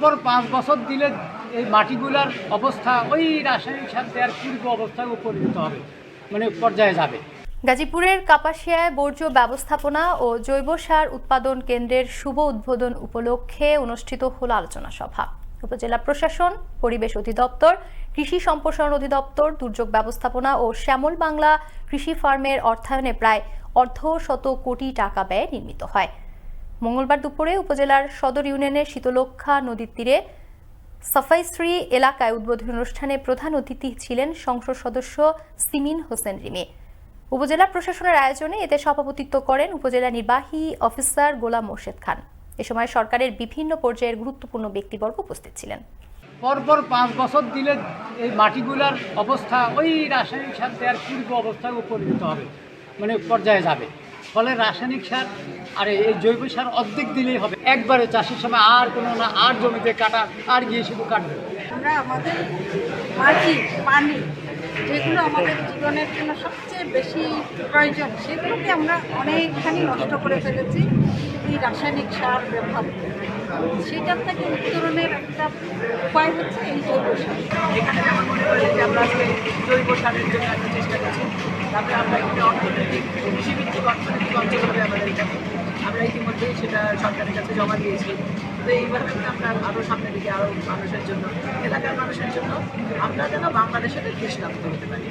পরপর পাঁচ বছর দিলে এই মাটিগুলার অবস্থা, ওই রাসায়নিক সার দেওয়ার পূর্ব অবস্থায় পরিণত হবে মানে পর্যায়ে যাবে। গাজীপুরের কাপাসিয়ায় বর্জ্য ব্যবস্থাপনা ও জৈব সার উৎপাদন কেন্দ্রের শুভ উদ্বোধন উপলক্ষে অনুষ্ঠিত হল আলোচনা সভা। উপজেলা প্রশাসন, পরিবেশ অধিদপ্তর, কৃষি সম্প্রসারণ অধিদপ্তর, দুর্যোগ ব্যবস্থাপনা ও শ্যামল বাংলা কৃষি ফার্মের অর্থায়নে প্রায় অর্ধ শত কোটি টাকা ব্যয়ে নির্মিত হয়। মঙ্গলবার দুপুরে উপজেলার সদর ইউনিয়নের শীতলক্ষা নদীর তীরে সাফাইশ্রী এলাকায় উদ্বোধনী অনুষ্ঠানে প্রধান অতিথি ছিলেন সংসদ সদস্য সিমিন হোসেন রিমি। উপজেলা প্রশাসনের আয়োজনে এতে সভাপতিত্ব করেন উপজেলা নির্বাহী অফিসার গোলাম মোর্শেদ খান। এ সময় সরকারের বিভিন্ন পর্যায়ের গুরুত্বপূর্ণ ব্যক্তিবর্গ উপস্থিত ছিলেন। পরপর পাঁচ বছর দিলে এই মাটিগুলার অবস্থা ওই রাসায়নিক সার দেওয়ার পূর্ব অবস্থায় পরিণত হবে মানে পর্যায়ে যাবে। ফলে রাসায়নিক সার আর এই জৈব সার অর্ধেক দিলেই হবে। একবারে চাষের সময় আর কোনো না আর জমিতে কাটা আর গিয়ে শুধু কাটবে। আমরা আমাদের মাটি পানি যেগুলো আমাদের জীবনের জন্য সবচেয়ে বেশি প্রয়োজন সেগুলোকে আমরা অনেকখানি নষ্ট করে ফেলেছি এই রাসায়নিক সার ব্যবহার করে। সেটার থেকে উত্তরণের একটা উপায় হচ্ছে এই জৈব সার। এখানে যেমন মনে করি যে আমরা আজকে জৈব সারের জন্য একটা চেষ্টা করছি তারপরে আমরা এখানে অর্থনৈতিক কৃষিভিত্তিক অর্থনৈতিক অঞ্চল হবে আমাদের এখানে আমরা ইতিমধ্যেই সেটা সরকারের কাছে জমা দিয়েছি। তো এইভাবে আমরা আরও সামনের দিকে আরও মানুষের জন্য, এলাকার মানুষের জন্য আমরা যেন বাংলাদেশের দৃষ্টান্ত হতে পারি।